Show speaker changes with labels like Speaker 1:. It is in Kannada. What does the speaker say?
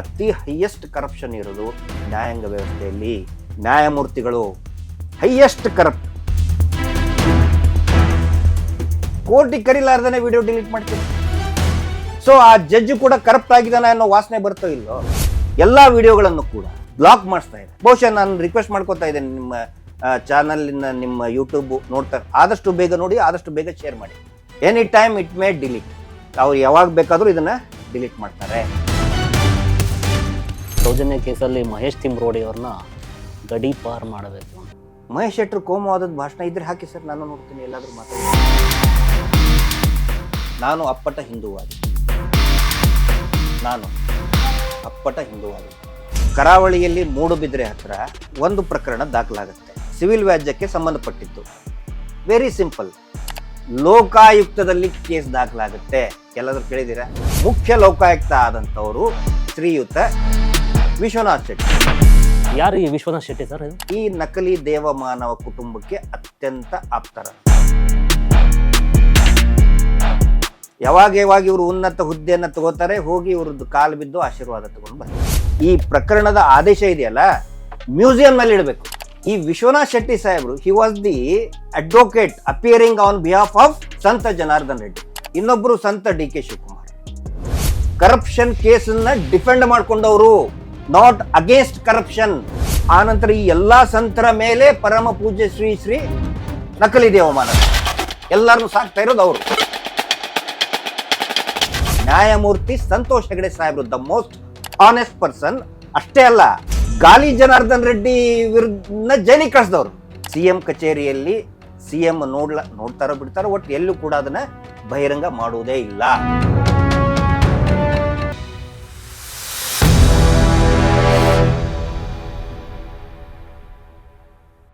Speaker 1: ಅತಿ ಹೈಯೆಸ್ಟ್ ಕರಪ್ಷನ್ ಇರೋದು ನ್ಯಾಯಾಂಗ ವ್ಯವಸ್ಥೆಯಲ್ಲಿ. ನ್ಯಾಯಮೂರ್ತಿಗಳು ಹೈಯೆಸ್ಟ್ ಕರಪ್ಟ್ ಕೋರ್ಟಿಗೆ ಕರೀಲಾರ್ದೇ ವಿಡಿಯೋ ಡಿಲೀಟ್ ಮಾಡ್ತೀನಿ ಸೊ ಆ ಜಡ್ಜ್ ಕೂಡ ಕರಪ್ಟ್ ಆಗಿದ್ದಾನೆ ಅನ್ನೋ ವಾಸನೆ ಬರ್ತೋ ಇಲ್ಲೋ ಎಲ್ಲ ವಿಡಿಯೋಗಳನ್ನು ಕೂಡ ಬ್ಲಾಕ್ ಮಾಡಿಸ್ತಾ ಇದೆ. ಬಹುಶಃ ನಾನು ರಿಕ್ವೆಸ್ಟ್ ಮಾಡ್ಕೊತಾ ಇದ್ದೇನೆ ನಿಮ್ಮ ಚಾನಲ್ನ ನಿಮ್ಮ ಯೂಟ್ಯೂಬ್ ನೋಡ್ತಾ ಆದಷ್ಟು ಬೇಗ ನೋಡಿ, ಆದಷ್ಟು ಬೇಗ ಶೇರ್ ಮಾಡಿ. Any time it may delete ಅವ್ರು ಯಾವಾಗ ಬೇಕಾದರೂ ಇದನ್ನು ಡಿಲೀಟ್ ಮಾಡ್ತಾರೆ.
Speaker 2: ಸೌಜನ್ಯ ಕೇಸಲ್ಲಿ ಮಹೇಶ್ ತಿಮ್ರೋಡಿ ಅವ್ರನ್ನ ಗಡಿ ಪಾರ್ ಮಾಡಬೇಕು.
Speaker 1: ಮಹೇಶ್ ಶೆಟ್ರು ಕೋಮವಾದದ ಭಾಷಣ ಇದ್ರೆ ಹಾಕಿ ಸರ್, ನಾನು ನೋಡ್ತೀನಿ, ಎಲ್ಲಾದರೂ ಮಾತಾಡಿ. ನಾನು ಅಪ್ಪಟ ಹಿಂದೂವಾದಿ. ನಾನು ಅಪ್ಪಟ ಹಿಂದೂವಾದಿ. ಕರಾವಳಿಯಲ್ಲಿ ಮೂಡುಬಿದ್ರೆ ಹತ್ರ ಒಂದು ಪ್ರಕರಣ ದಾಖಲಾಗುತ್ತೆ. ಸಿವಿಲ್ ವ್ಯಾಜ್ಯಕ್ಕೆ ಸಂಬಂಧಪಟ್ಟಿದ್ದು. ವೆರಿ ಸಿಂಪಲ್ ಲೋಕಾಯುಕ್ತದಲ್ಲಿ ಕೇಸ್ ದಾಖಲಾಗುತ್ತೆ. ಎಲ್ಲಾದ್ರೂ ಕೇಳಿದ್ದೀರಾ? ಮುಖ್ಯ ಲೋಕಾಯುಕ್ತ ಆದಂಥವರು, ಶ್ರೀಯುತ ವಿಶ್ವನಾಥ್ ಶೆಟ್ಟಿ
Speaker 2: ಯಾರು ಈ ವಿಶ್ವನಾಥ್ ಶೆಟ್ಟಿ ಸರ್
Speaker 1: ಈ ನಕಲಿ ದೇವ ಮಾನವ ಕುಟುಂಬಕ್ಕೆ ಅತ್ಯಂತ ಆಪ್ತರ. ಯಾವಾಗ ಯಾವಾಗ ಇವರು ಉನ್ನತ ಹುದ್ದೆಯನ್ನು ತಗೋತಾರೆ ಹೋಗಿ ಇವ್ರದ್ದು ಕಾಲು ಬಿದ್ದು ಆಶೀರ್ವಾದ ತಗೊಂಡು ಬರ್ತಾರೆ. ಈ ಪ್ರಕರಣದ ಆದೇಶ ಇದೆಯಲ್ಲ ಮ್ಯೂಸಿಯಂ ನಲ್ಲಿ ಇಡಬೇಕು. ಈ ವಿಶ್ವನಾಥ್ ಶೆಟ್ಟಿ ಸಾಹೇಬರು he was the advocate appearing on behalf of ಸಂತ ಜನಾರ್ದನ್ ರೆಡ್ಡಿ. ಇನ್ನೊಬ್ಬರು ಸಂತ ಡಿ ಕೆ ಶಿವಕುಮಾರ್. ಕರಪ್ಷನ್ ಕೇಸನ್ನ ಡಿಫೆಂಡ್ ಮಾಡ್ಕೊಂಡವರು. ನಾಟ್ ಅಗೇನ್ಸ್ಟ್ ಕರಪ್ಷನ್ ಆನಂತರ ಈ ಎಲ್ಲ ಸಂತರ ಮೇಲೆ ಪರಮ ಪೂಜ್ಯ ಶ್ರೀ ಶ್ರೀ ನಕಲಿ ದೇವಮಾನ ಎಲ್ಲರನ್ನು ಸಾಕ್ತಾ ಇರೋದು ಅವರು. ನ್ಯಾಯಮೂರ್ತಿ ಸಂತೋಷ್ ಹೆಗಡೆ ಸಾಹೇಬ್ರು ದ ಮೋಸ್ಟ್ ಆನೆಸ್ಟ್ ಪರ್ಸನ್ ಅಷ್ಟೇ ಅಲ್ಲ, ಗಾಲಿ ಜನಾರ್ದನ್ ರೆಡ್ಡಿ ವಿರುದ್ಧ ಜೈಲಿಗೆ ಕಳಿಸಿದವರು. ಸಿಎಂ ಕಚೇರಿಯಲ್ಲಿ ಸಿ ಎಂ ನೋಡ್ಲ ನೋಡ್ತಾರೋ ಬಿಡ್ತಾರೋ, ಒಟ್ಟು ಎಲ್ಲೂ ಕೂಡ ಅದನ್ನ ಬಹಿರಂಗ ಮಾಡುವುದೇ ಇಲ್ಲ.